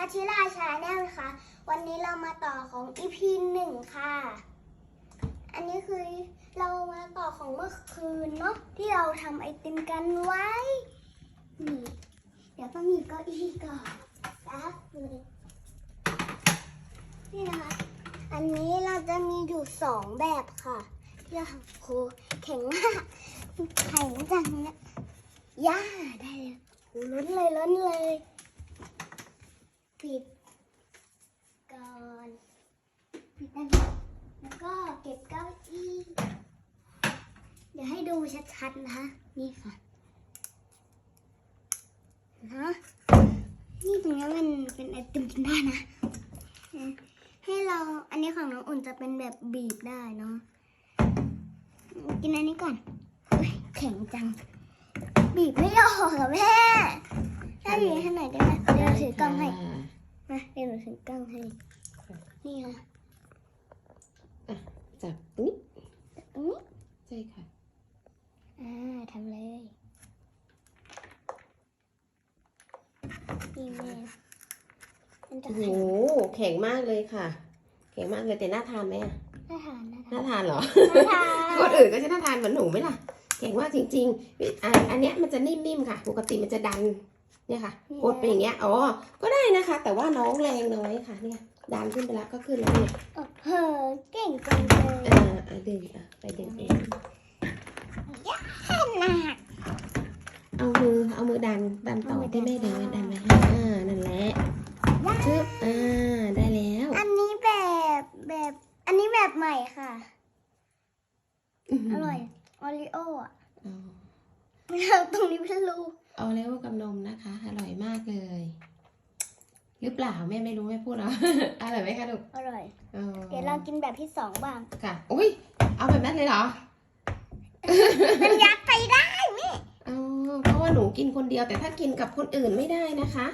นะคะชิราชาแนลนะคะ วันนี้เรามาต่อของ EP หนึ่งค่ะ อันนี้คือเรามาต่อของเมื่อคืนเนาะที่เราทำไอติมกันไว้ นี่ เดี๋ยวต้องมีเก้าอี้ก่อนนะนี่นะคะ อันนี้เราจะมีอยู่สองแบบค่ะที่เราโคแข็งมากแข็งจังเนี่ยย่าได้เลยล้นเลยล้นเลย ปิดก่อนปิดอันแล้วก็เก็บเก้าอี้เดี๋ยวให้ดูชัดๆนะคะ นี่ค่ะนะนี่ตรงนี้มันเป็นไอติมกินได้นะ ให้เราอันนี้ของน้องอุ่นจะเป็นแบบบีบได้เนาะกินอันนี้ก่อน แข็งจัง บีบไม่ออกอะแม่ถ้าบีบให้หน่อยได้ไหม เดี๋ยวเราถือกล้องให้ มาเดี๋ยวหนูถือกล้องให้ นี่ค่ะจับตรงนี้ตรงนี้ใช่ค่ะ อ่าทำเลยนี่แม่มันจะโอ้โห แข็งแข็งมากเลยค่ะ แข็งมากเลยแต่น่าทานไหมอะน่าทานน่าทาน่านทานเหรอ น่าทาน คนอื่นก็จะน่าทานเหมือนหนูไหมล่ะแข็งมากจริงๆอ่าอันเนี้ยมันจะนิ่มๆค่ะ ปกติมันจะดัน เนี่ยค่ะ กดไปอย่างเงี้ย อ๋อ ก็ได้นะคะ แต่ว่าน้องแรงน้อยค่ะ เนี่ย ดันขึ้นไปแล้วก็ขึ้นแล้วเนี่ยโอ้โหเก่งจังเลยอ่าอ่าดึงอะไปดึงเองขนาดเอามือ เอามือดัน ดันต่อเอามือดันที่แม่ดึงไว้ดันไปให้อ่า นั่นแหละชึบอ่า ได้แล้ว อันนี้แบบแบบ อันนี้แบบใหม่ค่ะ อร่อยออริโออะอ๋อไม่เอา ตรงนี้เป็นรูเอาเลวกับนมนะคะ อร่อยมากเลย หรือเปล่าแม่ไม่รู้แม่พูดเอาอร่อยไหมคะลูกอร่อย อ๋อเดี๋ยวเรากินแบบที่สองบ้างค่ะอุ้ยเอาแบบนั้นเลยเหรอมันยัดไปได้อ๋อเพราะว่าหนูกินคนเดียวแต่ถ้ากินกับคนอื่นไม่ได้นะคะ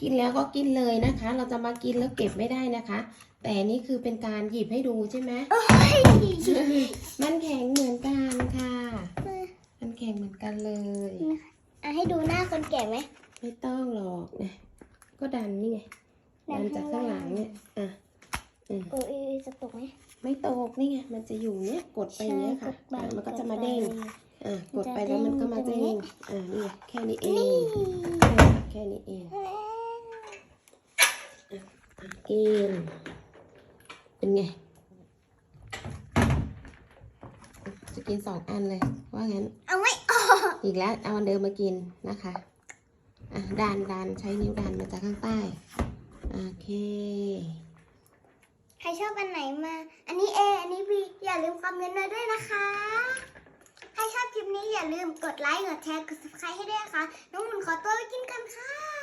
กินแล้วก็กินเลยนะคะ เราจะมากินแล้วเก็บไม่ได้นะคะ แต่นี่คือเป็นการหยิบให้ดูใช่ไหมมันแข็งเหมือนกันค่ะ มันแข็งเหมือนกันเลยอะให้ดูหน้าคนแก่ไหม ไม่ต้องหรอกนะก็ดันนี่ไงดันจากข้างหลังเนี่ยอะเออเออจะตกไหม ไม่ตกนี่ไงมันจะอยู่เนี้ยกดไปอย่างเนี้ยค่ะใช่อะมันก็จะมาเด้งอะกดไปแล้วมันก็มาเด้งอะนี่ไงแค่นี้เอนี่งแค่นี้เองกินเป็นไง จะ กินสองอันเลย ว่างั้น เอาไม่ออก อีกแล้ว เอาอันเดิมมากินนะคะ อะดันดันใช้นิ้วดันมาจากข้างใต้ โอเค ใครชอบอันไหนมา อันนี้เออันนี้บีอย่าลืมคอมเมนต์มาด้วยนะคะ ใครชอบคลิปนี้อย่าลืมกดไลค์ กดแชร์ กด subscribe ให้ด้วยนะคะ น้องหมุนขอตัวไปกินกันค่ะ